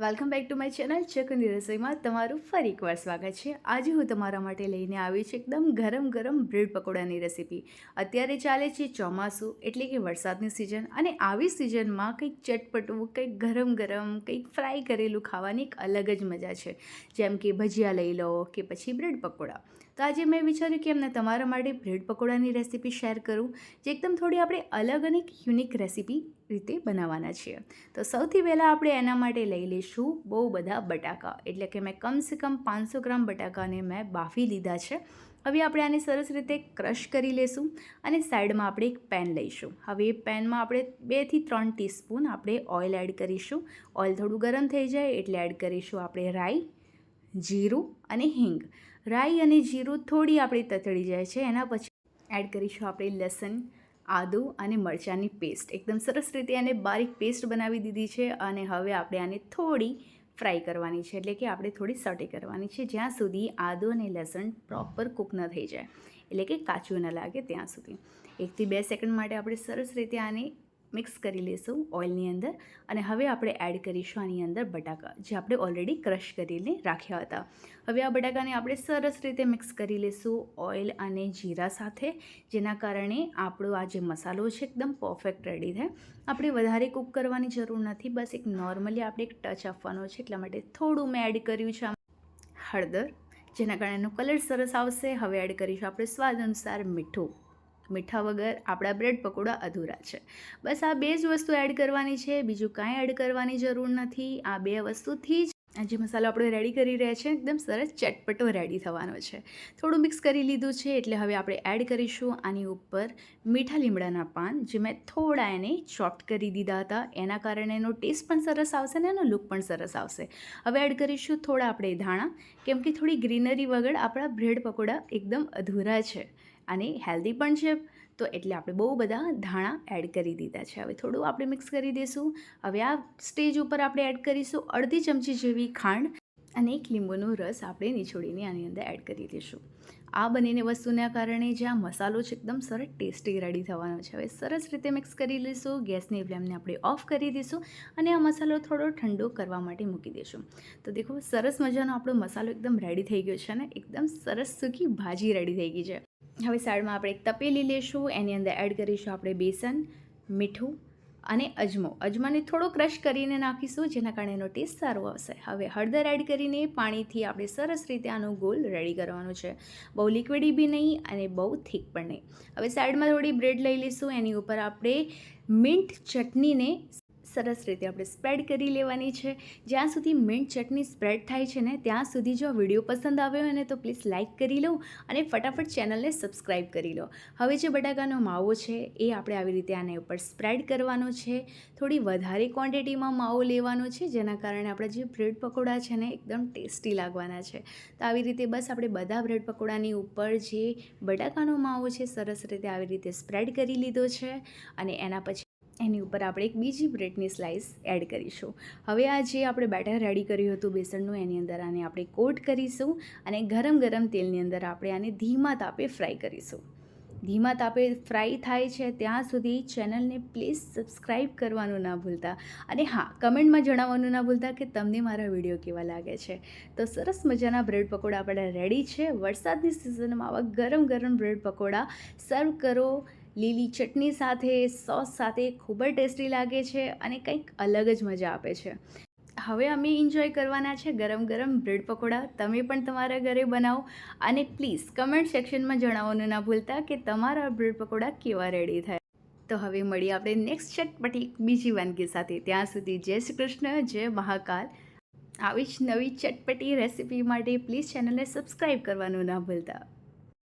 Welcome back to my channel ચકની રસોઈમાં તમારું ફરી એકવાર સ્વાગત છે. આજે હું તમારા માટે લઈને આવી છું એકદમ ગરમ ગરમ બ્રેડ પકોડાની રેસીપી. અત્યારે ચાલે છે ચોમાસું, એટલે કે વરસાદની સિઝન અને આવી સિઝનમાં કંઈક ચટપટવું કંઈક ગરમ ગરમ, કંઈક ફ્રાય કરેલું ખાવાની એક અલગ જ મજા છે. જેમ કે ભજીયા લઈ લો કે પછી બ્રેડ પકોડા. તો આજે મેં વિચાર્યું કે એમને તમારા માટે બ્રેડ પકોડાની રેસીપી શેર કરું, જે એકદમ થોડી આપણે અલગ અને યુનિક રેસીપી રીતે બનાવવાના છીએ. તો સૌથી પહેલાં આપણે એના માટે લઈ લઈશું બહુ બધા બટાકા. એટલે કે મેં કમસે કમ પાંચસો ગ્રામ બટાકાને મેં બાફી લીધા છે. હવે આપણે આને સરસ રીતે ક્રશ કરી લેશું અને સાઈડમાં આપણે એક પેન લઈશું. હવે એ પેનમાં આપણે બેથી ત્રણ ટીસ્પૂન આપણે ઓઇલ એડ કરીશું. ઓઇલ થોડું ગરમ થઈ જાય એટલે એડ કરીશું આપણે રાઈ, જીરું અને હિંગ. રાઈ અને જીરું થોડી આપણી તતડી જાય છે, એના પછી એડ કરીશું આપણે લસણ, આદુ અને મરચાંની પેસ્ટ એકદમ સરસ રીતે આને બારીક પેસ્ટ બનાવી દીધી છે અને હવે આપણે આને થોડી ફ્રાય કરવાની છે, એટલે કે આપણે થોડી સટે કરવાની છે, જ્યાં સુધી આદુ અને લસણ પ્રોપર કૂક ન થઈ જાય. એટલે કે કાચું ન લાગે ત્યાં સુધી. એકથી બે સેકન્ડ માટે આપણે સરસ રીતે આને મિક્સ કરી લઈશું ઓઇલની અંદર અને હવે આપણે એડ કરીશું આની અંદર બટાકા, જે આપણે ઓલરેડી ક્રશ કરીને રાખ્યા હતા. હવે આ બટાકાને આપણે સરસ રીતે મિક્સ કરી લઈશું ઓઇલ અને જીરા સાથે, જેના કારણે આપણો આ જે મસાલો છે એકદમ પરફેક્ટ રેડી થાય. આપણે વધારે કૂક કરવાની જરૂર નથી, બસ એક નોર્મલી આપણે એક ટચ આપવાનો છે, એટલા માટે થોડું મેં એડ કર્યું છે હળદર, જેના કારણે એનો કલર સરસ આવશે. હવે એડ કરીશું આપણે સ્વાદ અનુસાર મીઠું. મીઠા વગર આપણા બ્રેડ પકોડા અધૂરા છે. બસ આ બે જ વસ્તુ એડ કરવાની છે, બીજું કાંઈ એડ કરવાની જરૂર નથી. આ બે વસ્તુથી જ જે મસાલો આપણે રેડી કરી રહ્યા છે, એકદમ સરસ ચટપટો રેડી થવાનો છે. થોડું મિક્સ કરી લીધું છે એટલે હવે આપણે એડ કરીશું આની ઉપર મીઠા લીમડાના પાન, જે મેં થોડા એને ચોપ્ટ કરી દીધા હતા. એના કારણે એનો ટેસ્ટ પણ સરસ આવશે ને એનો લુક પણ સરસ આવશે. હવે એડ કરીશું થોડા આપણે ધાણા, કેમ કે થોડી ગ્રીનરી વગર આપણા બ્રેડ પકોડા એકદમ અધૂરા છે. અને હેલ્ધી પણ છે. તો એટલે આપણે બહુ બધા ધાણા એડ કરી દીધા છે. હવે થોડું આપણે મિક્સ કરી દઈશું. હવે આ સ્ટેજ ઉપર આપણે એડ કરીશું અડધી ચમચી જેવી ખાંડ અને એક લીંબુનો રસ આપણે નીચોડીને આની અંદર એડ કરી દઈશું. આ બંનેને વસ્તુના કારણે જે આ મસાલો છે એકદમ સરસ ટેસ્ટી રેડી થવાનો છે. હવે સરસ રીતે મિક્સ કરી લઈશું. ગેસની ફ્લેમને આપણે ઓફ કરી દઈશું અને આ મસાલો થોડો ઠંડો કરવા માટે મૂકી દઈશું. તો દેખો સરસ મજાનો આપણો મસાલો એકદમ રેડી થઈ ગયો છે ને એકદમ સરસ સૂકી ભાજી રેડી થઈ ગઈ છે. હવે સાઈડમાં આપણે એક તપેલી લઈશું એની અંદર એડ કરીશું આપણે બેસન, મીઠું અને અજમો. અજમાને થોડો ક્રશ કરીને નાખીશું, જેના કારણે એનો ટેસ્ટ સારો આવશે. હવે હળદર એડ કરીને પાણીથી આપણે સરસ રીતે આનું ગોલ રેડી કરવાનું છે. બહુ લિક્વિડી બી નહીં અને બહુ થીક પણ નહીં. હવે સાઈડમાં થોડી બ્રેડ લઈ લઈશું, એની ઉપર આપણે મિન્ટ ચટણીને સરસ રીતે આપણે સ્પ્રેડ કરી લેવાની છે. જ્યાં સુધી મિન્ટ ચટણી સ્પ્રેડ થાય છે ને, ત્યાં સુધી જો વીડિયો પસંદ આવ્યો હોય ને, તો પ્લીઝ લાઇક કરી લો અને ફટાફટ ચેનલને સબસ્ક્રાઈબ કરી લો. હવે જે બટાકાનો માવો છે, એ આપણે આવી રીતે આને ઉપર સ્પ્રેડ કરવાનો છે. થોડી વધારે ક્વોન્ટિટીમાં માવો લેવાનો છે, જેના કારણે આપણા જે બ્રેડ પકોડા છે ને, એકદમ ટેસ્ટી લાગવાના છે. તો આવી રીતે બસ આપણે બધા બ્રેડ પકોડાની ઉપર જે બટાકાનો માવો છે, સરસ રીતે આવી રીતે સ્પ્રેડ કરી લીધો છે અને એના પછી એની ઉપર આપણે એક બીજી બ્રેડની સ્લાઇસ એડ કરીશું. હવે આ જે આપણે બેટર રેડી કર્યું હતું બેસનનું, એની અંદર આને આપણે કોટ કરીશું અને ગરમ ગરમ તેલની અંદર આપણે આને ધીમા તાપે ફ્રાય કરીશું. ધીમા તાપે ફ્રાય થાય છે ત્યાં સુધી ચેનલને પ્લીઝ સબસ્ક્રાઈબ કરવાનું ના ભૂલતા અને હા કમેન્ટમાં જણાવવાનું ના ભૂલતા કે તમને મારા વીડિયો કેવા લાગે છે. તો સરસ મજાના બ્રેડ પકોડા આપણા રેડી છે. વરસાદની સિઝનમાં આવા ગરમ ગરમ બ્રેડ પકોડા સર્વ કરો. લીલી ચટણી સાથે, સોસ સાથે ખૂબ જ ટેસ્ટી લાગે છે અને કંઈક અલગ જ મજા આપે છે. હવે અમે એન્જોય કરવાના છે ગરમ ગરમ બ્રેડ પકોડા. તમે પણ તમારા ઘરે બનાવો અને પ્લીઝ કમેન્ટ સેક્શનમાં જણાવવાનું ના ભૂલતા કે તમારા બ્રેડ પકોડા કેવા રેડી થાય. તો હવે મળીએ આપણે નેક્સ્ટ ચટપટી બીજી વાનગી સાથે. ત્યાં સુધી જય શ્રી કૃષ્ણ, જય મહાકાલ. આવી જ નવી ચટપટી રેસિપી માટે પ્લીઝ ચેનલને સબસ્ક્રાઈબ કરવાનું ના ભૂલતા.